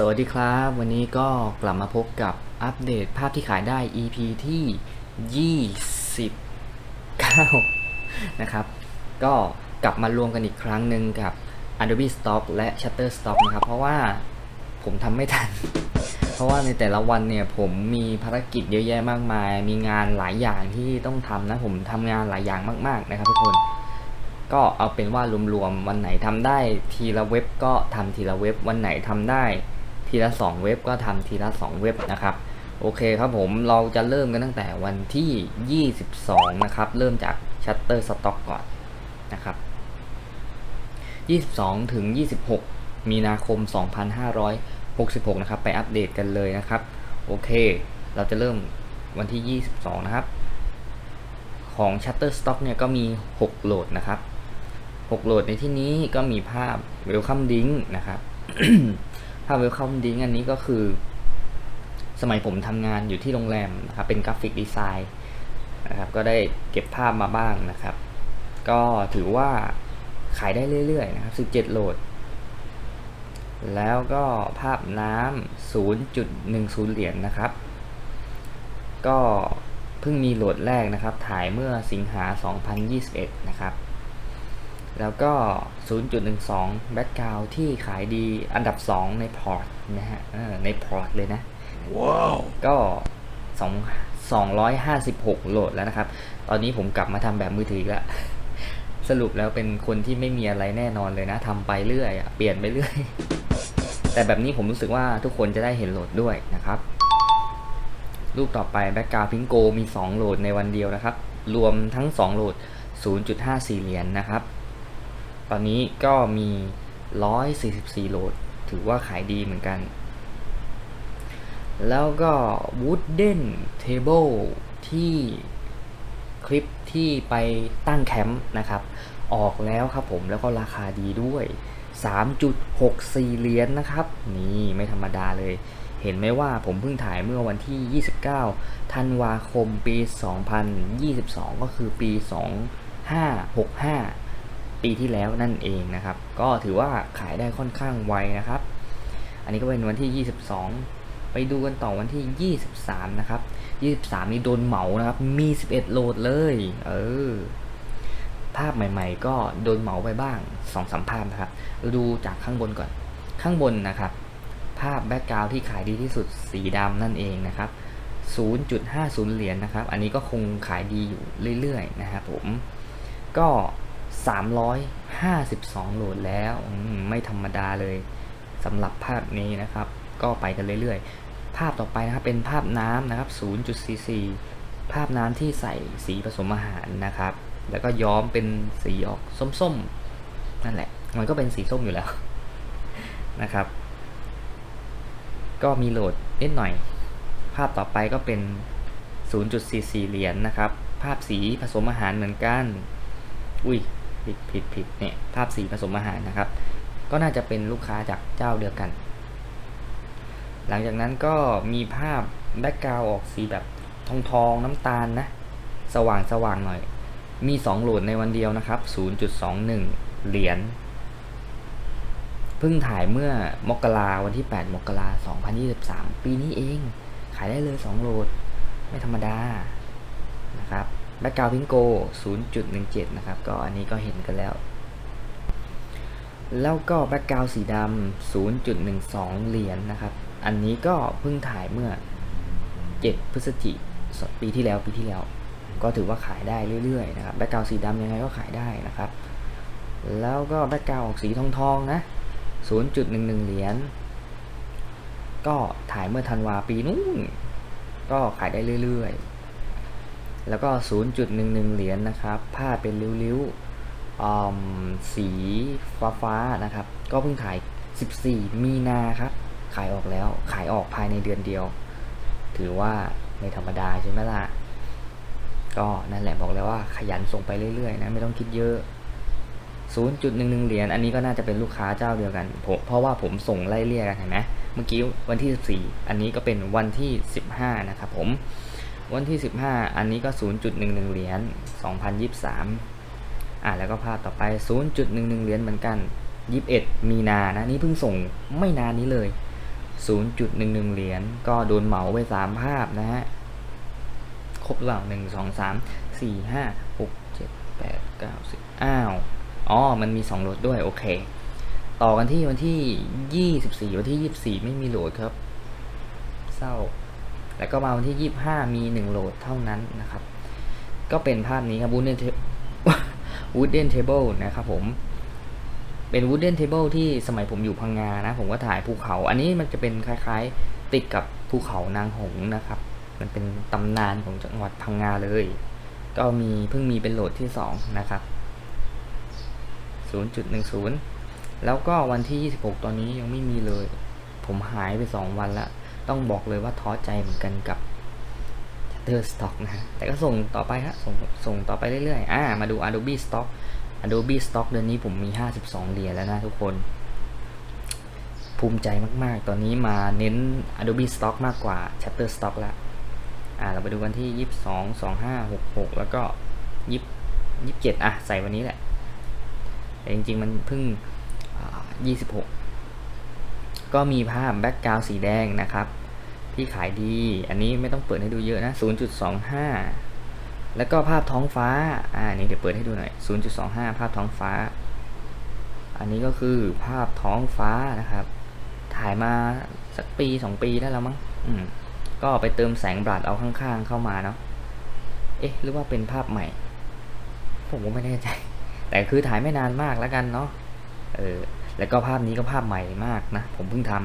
สวัสดีครับ วันนี้ก็กลับมาพบกับอัปเดตภาพที่ขายได้ EP ที่ 29 นะครับ ก็กลับมารวมกันอีกครั้งหนึ่งกับ Adobe Stock และ Shutterstock นะครับ เพราะว่าผมทำไม่ทัน เพราะว่าในแต่ละวันเนี่ยผมมีภารกิจเยอะแยะมากมาย มีงานหลายอย่างที่ต้องทำนะ ผมทำงานหลายอย่างมากๆนะครับทุกคน ก็เอาเป็นว่ารวมๆวันไหนทำได้ทีละเว็บก็ทำทีละเว็บวันไหนทำได้ ทีละ 2 เว็บก็ทำทีละ 2 เว็บนะครับ โอเคครับผมเราจะเริ่มกันตั้งแต่วันที่ 22 นะครับ เริ่มจาก Shutterstock ก่อนนะครับ 22 ถึง 26 มีนาคม 2566 นะครับ ไปอัปเดตกันเลยนะครับ โอเค เราจะเริ่มวันที่ 22 นะครับ ของ Shutterstock เนี่ยก็มี 6 โหลดนะครับ 6 โหลดในที่นี้ก็มีภาพ Welcome Link นะครับ ภาพ Welcome Link อันนี้ก็คือ สมัยผมทำงานอยู่ที่โรงแรมนะครับเป็นกราฟิกดีไซน์นะครับก็ได้เก็บภาพมาบ้างนะครับ ก็ถือว่าขายได้เรื่อยๆนะครับ17โหลด แล้วก็ภาพน้ำ0.10 เหรียญนนะครับ ก็เพิ่งมีโหลดแรกนะครับ ถ่ายเมื่อสิงหา 2021 นะครับ แล้วก็ 0.12แบ็กกราวที่ขายดีอันดับ 2 ในพอร์ตนะฮะเออในพอร์ตเลยนะ ว้าว ก็ 2 256 โหลดแล้วนะครับ ตอนนี้ผมกลับมาทำแบบมือถืออีกแล้ว สรุปแล้วเป็นคนที่ไม่มีอะไรแน่นอนเลยนะทำไปเรื่อยอะเปลี่ยนไปเรื่อย แต่แบบนี้ผมรู้สึกว่าทุกคนจะได้เห็นโหลดด้วยนะครับ รูปต่อไปแบ็กกราวพิงโกมี 2 โหลดในวันเดียวนะครับ รวมทั้ง 2 โหลด 0.54 เหรียญนนะครับ ตอนนี้ก็มี 144 โหลด ถือว่าขายดีเหมือนกัน แล้วก็ Wooden Table ที่คลิปที่ไปตั้งแคมป์นะครับ ออกแล้วครับผมแล้วก็ราคาดีด้วย 3.64 เหรียญนนะครับ นี่ไม่ธรรมดาเลย เห็นไหมว่าผมเพิ่งถ่ายเมื่อวันที่ 29 ธันวาคมปี 2022 ก็คือปี 2565 ปีที่แล้วนั่นเองนะครับ ก็ถือว่าขายได้ค่อนข้างไวนะครับ อันนี้ก็เป็นวันที่ 22 ไปดูกันต่อวันที่ 23 นะครับ 23 นี่โดนเหมานะครับ มี 11 โหลดเลย เออ ภาพใหม่ ๆ ก็โดนเหมาไปบ้าง2อสภาพนะครับ ดูจากข้างบนก่อน ข้างบนนะครับ ภาพแบ็กกราวที่ขายดีที่สุดสีดำนั่นเองนะครับ0.50 เหรียญนนะครับ อันนี้ก็คงขายดีอยู่เรื่อยๆ นะครับผม ก็ 352 โหลดแล้วไม่ธรรมดาเลยสำหรับภาพนี้นะครับ ก็ไปกันเรื่อยๆ ภาพต่อไปนะครับเป็นภาพน้ำนะครับ 0.44 ภาพน้ำที่ใส่สีผสมอาหารนะครับ แล้วก็ย้อมเป็นสีออกส้มๆ นั่นแหละ มันก็เป็นสีส้มอยู่แล้วนะครับ ก็มีโหลดนิดหน่อย ภาพต่อไปก็เป็น 0.44 เหรียญนะครับ ภาพสีผสมอาหารเหมือนกัน อุ้ย ผิดผิดผิดเนี่ยภาพสีผสมอาหารนะครับ ก็น่าจะเป็นลูกค้าจากเจ้าเดียวกัน หลังจากนั้นก็มีภาพแบ็กกราวออกสีแบบทองทองน้ำตาลนะ สว่างสว่างหน่อย มี 2 โหลดในวันเดียวนะครับ 0.21 เหรียญเพิ่งถ่ายเมื่อมกราวันที่ 8 มกรา2023 ปีนี้เอง ขายได้เลย 2 โหลด ไม่ธรรมดานะครับ แบ็กกราวพิงโก 0.17 นะครับ ก็อันนี้ก็เห็นกันแล้ว แล้วก็แบ็กกราวสีดำ 0.12 เหรียญนะครับ อันนี้ก็เพิ่งถ่ายเมื่อ 7 พฤศจิกายนปีที่แล้วปีที่แล้ว ก็ถือว่าขายได้เรื่อยๆนะครับ แบ็กกราวสีดำยังไงก็ขายได้นะครับ แล้วก็แบ็กกราวออกสีทองทองๆนะ 0.11 เหรียญ ก็ถ่ายเมื่อธันวาปีนู้น ก็ขายได้เรื่อยๆ แล้วก็ 0.11 เหรียญนะครับ ผ้าเป็นริ้วๆอืมสีฟ้าๆนะครับ ก็เพิ่งถ่าย 14 มีนาครับ ขายออกแล้ว ขายออกภายในเดือนเดียว ถือว่าไม่ธรรมดาใช่ไหมล่ะ ก็นั่นแหละบอกแล้วว่าขยันส่งไปเรื่อยๆนะ ไม่ต้องคิดเยอะ 0.11 เหรียญ อันนี้ก็น่าจะเป็นลูกค้าเจ้าเดียวกันผมเพราะว่าผมส่งไล่เลี่ยกันเห็นไหมเมื่อกี้วันที่ 14 อันนี้ก็เป็นวันที่ 15 นะครับผม วันที่ 15 อันนี้ก็ 0.11 เหรียญ 2023 อะแล้วก็ภาพต่อไป 0.11 เหรียญเหมือนกัน 21 มีนานะ นี่เพิ่งส่งไม่นานนี้เลย 0.11 เหรียญ ก็โดนเหมาไป 3 ภาพนะฮะ ครบหรือเปล่าหนึ่งสองสามสี่ห้าหกเจ็ดแปดเก้าสิบอ้าว อ๋อ มันมีสองโหลดด้วย โอเค ต่อกันที่วันที่ยี่สิบสี่วันที่ยี่สี่ไม่มีโหลดครับ เศร้า แล้วก็มาวันที่ยี่ห้ามีหนึ่งโหลดเท่านั้นนะครับ ก็เป็นภาพนี้ครับ wooden ta- wooden table นะครับผม เป็น wooden table ที่สมัยผมอยู่พังงานะ ผมก็ถ่ายภูเขา อันนี้มันจะเป็นคล้ายๆ ติดกับภูเขานางหงนะครับ มันเป็นตำนานของจังหวัดพังงาเลย ก็มีเพิ่งมีเป็นโหลดที่สองนะครับ 0.10 แล้วก็วันที่ 26 ตอนนี้ยังไม่มีเลย ผมหายไป 2 วันละ ต้องบอกเลยว่าท้อใจเหมือนกันกับ Shutterstock นะฮะแต่ก็ส่งต่อไปฮะ ส่งส่งต่อไปเรื่อยๆ อ่า มาดู Adobe Stock Adobe Stock เดือนนี้ผมมี 52 เหรียญแล้วนะทุกคน ภูมิใจมากๆ ตอนนี้มาเน้น Adobe Stock มากกว่า Shutterstock ละ อ่า เราไปดูกันที่ 22 25 66 แล้วก็ 20 27 อะ ใส่วันนี้แหละ แต่จริงๆ มันเพิ่งอ่า26 ก็มีภาพแบ็กกราวสีแดงนะครับ ที่ขายดี อันนี้ไม่ต้องเปิดให้ดูเยอะนะ 0.25 แล้วก็ภาพท้องฟ้า อ่า นี่เดี๋ยวเปิดให้ดูหน่อย 0.25 ภาพท้องฟ้า อันนี้ก็คือภาพท้องฟ้านะครับ ถ่ายมาสักปี 2 ปีได้แล้วมั้ง อืม ก็ไปเติมแสงบลัดเอาข้างๆเข้ามาเนาะ เอ๊ะ หรือว่าเป็นภาพใหม่ ผมก็ไม่แน่ใจ แต่คือถ่ายไม่นานมากแล้วกันเนาะ เออ แล้วก็ภาพนี้ก็ภาพใหม่มากนะ ผมเพิ่งทำ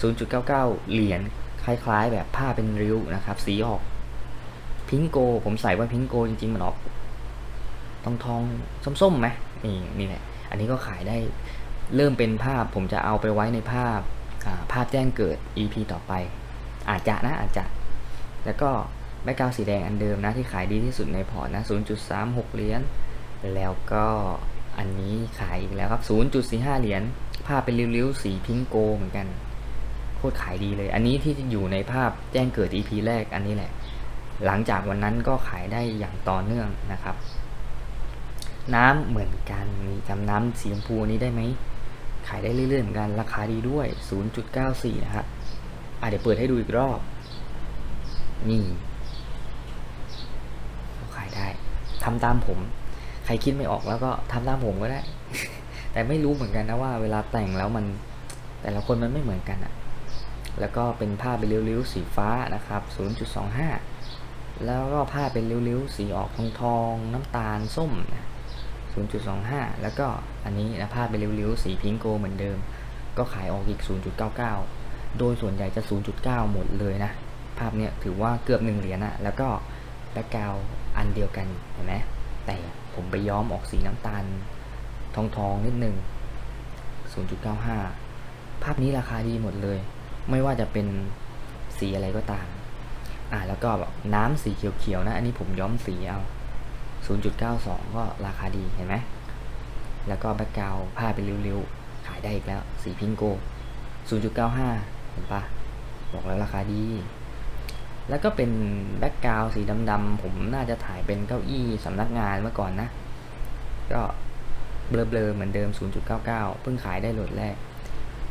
0.99 เหรียญ คล้ายๆ แบบผ้าเป็นริ้วนะครับ สีออกพิงโก ผมใส่ว่าพิงโกจริงๆ มันออกทองทองๆส้มๆไหมนี่นี่แหละ อันนี้ก็ขายได้เริ่มเป็นภาพผมจะเอาไปไว้ในภาพาภาพแจ้งเกิด EP ต่อไป อาจจะนะอาจจะ แล้วก็แบ็กกราวสีแดงอันเดิมนะที่ขายดีที่สุดในพอร์ตนะ 0.36 เหรียญแล้วก็อันนี้ขายอีกแล้วครับ 0.45 เหรียญภาพเป็นริ้วๆ สีพิงโกเหมือนกัน โคตรขายดีเลย อันนี้ที่อยู่ในภาพแจ้งเกิด EP แรกอันนี้แหละ หลังจากวันนั้นก็ขายได้อย่างต่อเนื่องนะครับ น้ำเหมือนกันมีจำน้ำสีชมพูนี้ได้ไหม ขายได้เรื่อยๆเหมือนกัน ราคาดีด้วย 0.94 นะครับอะเดี๋ยวเปิดให้ดูอีกรอบ นี่ขายได้ทำตามผม ใครคิดไม่ออกแล้วก็ทำตามผมก็ได้ แต่ไม่รู้เหมือนกันนะว่าเวลาแต่งแล้วมันแต่ละคนมันไม่เหมือนกันอะ แล้วก็เป็นผ้าเป็นริ้วๆสีฟ้านะครับ 0.25 แล้วก็ผ้าเป็นริ้วๆสีออกทองทองน้ำตาลส้มนะ0.25 แล้วก็อันนี้นะผ้าเป็นริ้วๆสีพิงโกเหมือนเดิม ก็ขายออกอีก 0.99 โดยส่วนใหญ่จะ 0.9 หมดเลยนะ ภาพเนี้ยถือว่าเกือบ1เหรียญอะแล้วก็แบ็กกราวอันเดียวกันเห็นไหมแต่ผมไปย้อมออกสีน้ำตาลทองทองนิดนึง0.95 ภาพนี้ราคาดีหมดเลย ไม่ว่าจะเป็นสีอะไรก็ตาม อ่าแล้วก็แบบน้ำสีเขียวๆนะ อันนี้ผมย้อมสีเอา 0.92 ก็ราคาดีเห็นไหม แล้วก็แบ็กกราวผ้าเป็นริ้วๆ ขายได้อีกแล้ว สีพิงโก 0.95 เห็นปะบอกแล้วราคาดี แล้วก็เป็นแบ็กกราวสีดำๆ ผมน่าจะถ่ายเป็นเก้าอี้สำนักงานเมื่อก่อนนะ ก็เบลอๆ เหมือนเดิม 0.99 เพิ่งขายได้โหลดแรก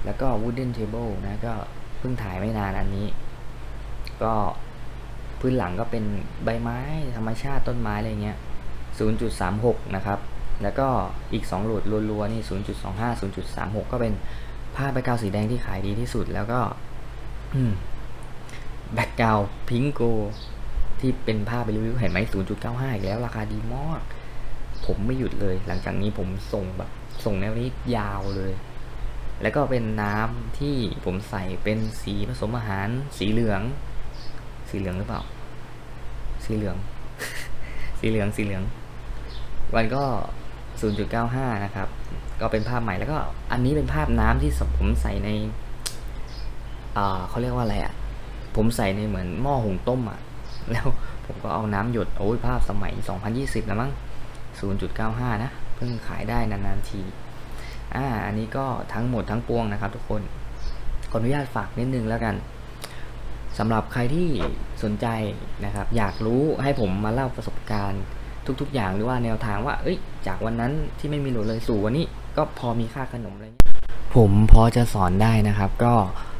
แล้วก็ wooden table นะก็ เพิ่งถ่ายไม่นานอันนี้ ก็พื้นหลังก็เป็นใบไม้ธรรมชาติต้นไม้อะไรเงี้ย 0.36 นะครับ แล้วก็อีก 2 โหลดรัวๆนี่ 0.25 0.36 ก็เป็นผ้าใบกาวสีแดงที่ขายดีที่สุดแล้วก็แบ็กกราวพิงโกที่เป็นผ้าไปรีวิวเห็นไหม0.95 อีกแล้วราคาดีมาก ผมไม่หยุดเลย หลังจากนี้ผมส่งแบบ ส่งแนวนี้ยาวเลย แล้วก็เป็นน้ำที่ผมใส่เป็นสีผสมอาหาร สีเหลือง สีเหลืองหรือเปล่า สีเหลือง สีเหลืองสีเหลือง วันก็ 0.95 นะครับ ก็เป็นภาพใหม่แล้วก็อันนี้เป็นภาพน้ำที่ผมใส่ในเขาเรียกว่าอะไรอะ ผมใส่ในเหมือนหม้อหุงต้มอะ แล้วผมก็เอาน้ำหยดโอ้ยภาพสมัย 2020 แล้วมั้ง0.95 นะ เพิ่งขายได้นานๆที อ่าอันนี้ก็ทั้งหมดทั้งปวงนะครับ ทุกคนขออนุญาตฝากนิดนึงแล้วกันสำหรับใครที่สนใจนะครับ อยากรู้ให้ผมมาเล่าประสบการณ์ทุก ๆ อย่างหรือว่าแนวทางว่า เอ้ย จากวันนั้นที่ไม่มีหลดเลยสู่วันนี้ก็พอมีค่าขนมอะไรเงี้ยผมพอจะสอนได้นะครับ ก็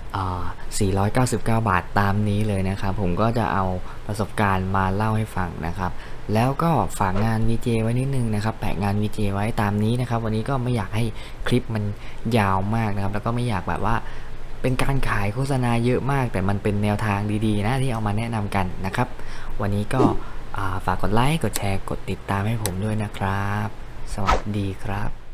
499 บาทตามนี้เลยนะครับ ผมก็จะเอาประสบการณ์มาเล่าให้ฟังนะครับ แล้วก็ฝากงาน VJ ไว้นิดนึงนะครับ แปะงาน VJ ไว้ตามนี้นะครับ วันนี้ก็ไม่อยากให้คลิปมันยาวมากนะครับ แล้วก็ไม่อยากแบบว่าเป็นการขายโฆษณาเยอะมาก แต่มันเป็นแนวทางดีๆ นะที่เอามาแนะนำกันนะครับ วันนี้ก็ฝากกดไลค์ กดแชร์ กดติดตามให้ผมด้วยนะครับ สวัสดีครับ